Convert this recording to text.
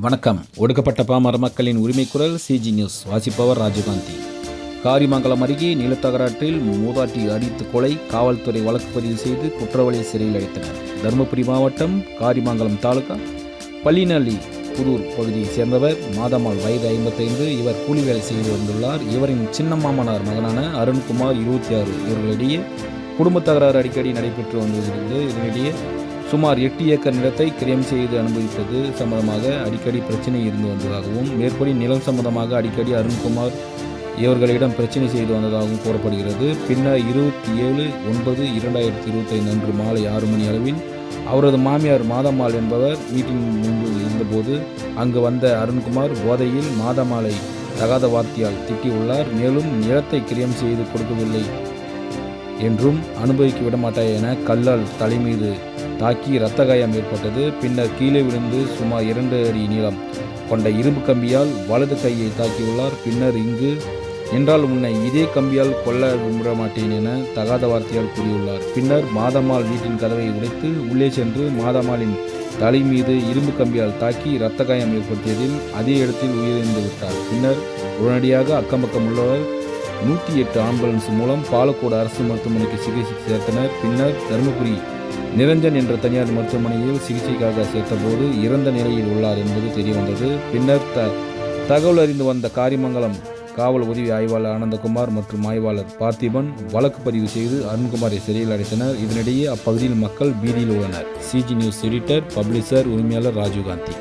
வணக்கம். ஒடுக்கப்பட்ட பாமர மக்களின் உரிமை குரல் சிஜி நியூஸ் வாசிப்பவர் ராஜீவ்காந்தி. காரிமங்கலம் அருகே நிலத்தகராற்றில் மூதாட்டி அடித்து கொலை காவல்துறை வழக்கு பதிவு செய்து குற்றவாளி சிறையில் அடைத்தனர். தருமபுரி மாவட்டம் காரிமங்கலம் தாலுகா பள்ளிநள்ளி புதூர் பகுதியைச் சேர்ந்தவர் மாதம்மாள் வயது ஐம்பத்தைந்து. இவர் கூலி வேலை செய்து வந்துள்ளார். இவரின் சின்ன மாமனார் மகனான அருண்குமார் இருபத்தி ஆறு. இவர்களிடையே குடும்ப தகராறு அடிக்கடி நடைபெற்று வந்ததிலிருந்து இதனிடையே சுமார் எட்டு ஏக்கர் நிலத்தை கிரயம் செய்து அனுபவித்தது. சம்பந்தமாக அடிக்கடி பிரச்சனை இருந்து வந்ததாகவும் மேற்படி நிலம் சம்பந்தமாக அடிக்கடி அருண்குமார் இவர்களிடம் பிரச்சனை செய்து வந்ததாகவும் கூறப்படுகிறது. பின்னர் இருபத்தி ஏழு ஒன்பது இரண்டாயிரத்தி இருபத்தைந்து அன்று மாலை ஆறு மணி அளவில் அவரது மாமியார் மாதம்மாள் என்பவர் வீட்டின் முன்பு இருந்தபோது அங்கு வந்த அருண்குமார் போதையில் மாதம்மாளை தகாத வார்த்தையால் திட்டியுள்ளார். மேலும் நிலத்தை கிரியம் செய்து கொடுக்கவில்லை என்றும் அனுபவிக்க விடமாட்டாய் என கல்லால் தலைமீது தாக்கி இரத்த காயம் ஏற்பட்டது. பின்னர் கீழே விழுந்து சுமார் இரண்டு அடி நீளம் கொண்ட இரும்பு கம்பியால் வலது கையை தாக்கியுள்ளார். பின்னர் இங்கு என்றால் உன்னை இதே கம்பியால் கொல்ல விட மாட்டேன் என தகாத வார்த்தையால் கூறியுள்ளார். பின்னர் மாதம்மாள் வீட்டின் கதவை உடைத்து உள்ளே சென்று மாதம்மாளின் தலை மீது இரும்பு கம்பியால் தாக்கி இரத்த காயம் ஏற்படுத்தியதில் அதே இடத்தில் உயிரிழந்து விட்டார். பின்னர் உடனடியாக அக்கம் பக்கம் உள்ளவர் நூற்றி எட்டு ஆம்புலன்ஸ் மூலம் பாலக்கோடு அரசு மருத்துவமனைக்கு சிகிச்சை சேர்த்தனர். பின்னர் தருமபுரி நிரஞ்சன் என்ற தனியார் மருத்துவமனையில் சிகிச்சைக்காக சேர்த்தபோது இறந்த நிலையில் உள்ளார் என்பது தெரியவந்தது. பின்னர் த தகவல் அறிந்து வந்த காரிமங்கலம் காவல் உதவி ஆய்வாளர் ஆனந்தகுமார் மற்றும் ஆய்வாளர் பார்த்திபன் வழக்கு பதிவு செய்து அருண்குமாரை சிறையில் அடைத்தனர். இதனிடையே அப்பகுதியில் மக்கள் பீதியில் உள்ளனர். சிஜி நியூஸ் எடிட்டர் பப்ளிஷர் உரிமையாளர் ராஜீவ்காந்தி